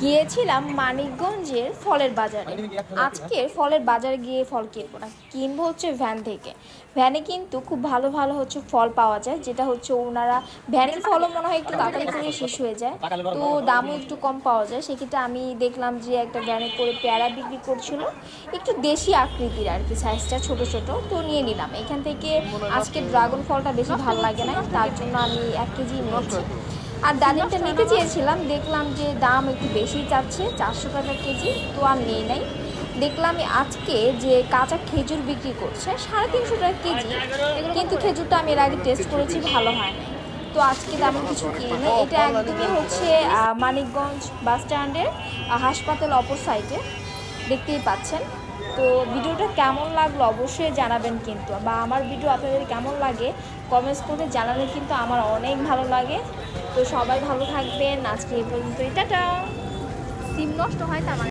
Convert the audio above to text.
গিয়েছিলাম মানিকগঞ্জের ফলের বাজারে। আজকের ফলের বাজারে গিয়ে ফল কিনবো না, কিনবো হচ্ছে ভ্যান থেকে। ভ্যানে কিন্তু খুব ভালো ভালো হচ্ছে ফল পাওয়া যায়, যেটা হচ্ছে ওনারা ভ্যানের ফলও মনে হয় একটু তাড়াতাড়ি করে শেষ হয়ে যায়, তো দামও একটু কম পাওয়া যায়। সেক্ষেত্রে আমি দেখলাম যে একটা ভ্যানে করে পেয়ারা বিক্রি করছিল, একটু দেশি আকৃতির আর কি সাইজটা ছোট ছোট, তো নিয়ে নিলাম। এখান থেকে আজকে ড্রাগন ফলটা বেশি ভালো লাগে না তার জন্য আমি এক কেজি নিচ্ছি আর ডালিমটা নিতে চেয়েছিলাম, দেখলাম যে দাম একটু বেশি চাচ্ছে, চারশো টাকা কেজি, তো আর নেই নাই। দেখলাম আজকে যে কাঁচা খেজুর বিক্রি করছে, সাড়ে তিনশো টাকা কেজি, কিন্তু খেজুরটা আমি এর আগে টেস্ট করেছি, ভালো হয় না তো আজকে তেমন কিছু কিনি এটা একদমই হচ্ছে মানিকগঞ্জ বাস স্ট্যান্ডের হাসপাতাল অপর সাইডে দেখতেই পাচ্ছেন। তো ভিডিওটা কেমন লাগল অবশ্যই জানাবেন কিন্তু, বা আমার ভিডিও আপনাদের কেমন লাগে কমেন্টস করে জানালে কিন্তু আমার অনেক ভালো লাগে। তো সবাই ভালো থাকবেন, আজকে এই পর্যন্তই, টাটা! সিম নষ্ট হয় তো মানে।